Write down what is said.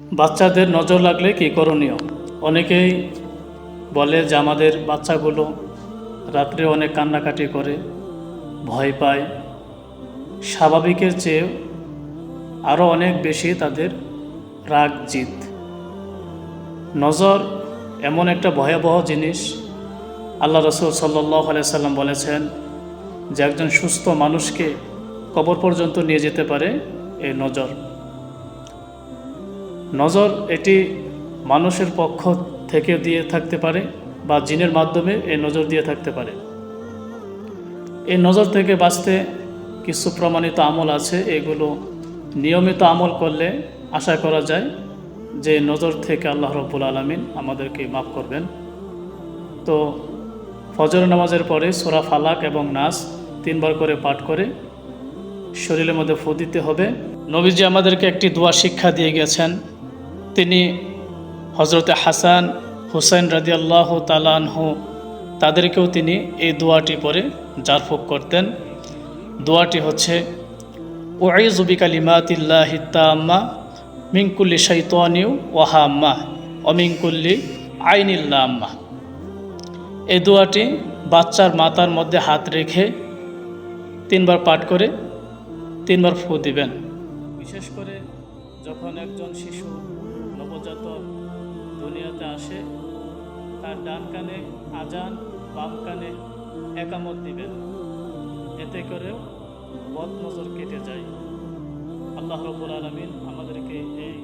বাচ্চাদের নজর লাগলে কি করণীয়? অনেকেই বলে যে আমাদের বাচ্চাগুলো রাত্রে অনেক কান্নাকাটি করে, ভয় পায়। স্বাভাবিকের চেয়ে আরও অনেক বেশি তাদের রাগ জিত নজর এমন একটা ভয়াবহ জিনিস। আল্লাহ রসুল সাল্লাহ সাল্লাম বলেছেন, যে একজন সুস্থ মানুষকে কবর পর্যন্ত নিয়ে যেতে পারে এই নজর। নজর এটি মানুষের পক্ষ থেকে দিয়ে থাকতে পারে বা জিনের মাধ্যমে এই নজর দিয়ে থাকতে পারে। এই নজর থেকে বাঁচতে কিছু প্রমাণিত আমল আছে, এগুলো নিয়মিত আমল করলে আশা করা যায় যে নজর থেকে আল্লাহ রব্বুল আলমিন আমাদেরকে মাফ করবেন। তো ফজর নামাজের পরে সোরা ফালাক এবং নাস তিনবার করে পাঠ করে শরীরের মধ্যে ফু দিতে হবে। নবীজি আমাদেরকে একটি দোয়া শিক্ষা দিয়ে গেছেন তিনি হজরতে হাসান হুসাইন রাজি আল্লাহ তালানহু তাদেরকেও তিনি এই দোয়াটি পরে জারফুক করতেন। দোয়াটি হচ্ছে ওয়াইজুবি কালিমাতিল্লাহ তাম্মা মিঙ্কুল্লি শৈতানিউ ওয়াহাম্মা অমিঙ্কুল্লি আইনিল্লা আম্মা এই দোয়াটি বাচ্চার মাতার মধ্যে হাত রেখে তিনবার পাঠ করে তিনবার ফু দিবেন। বিশেষ করে যখন একজন শিশু নবজাতক দুনিয়াতে আসে, তার ডান কানে আজান, বাম কানে একামত দিবেন। এতে করেও বদ নজর কেটে যায়। আল্লাহ রবুল আলমিন আমাদেরকে এই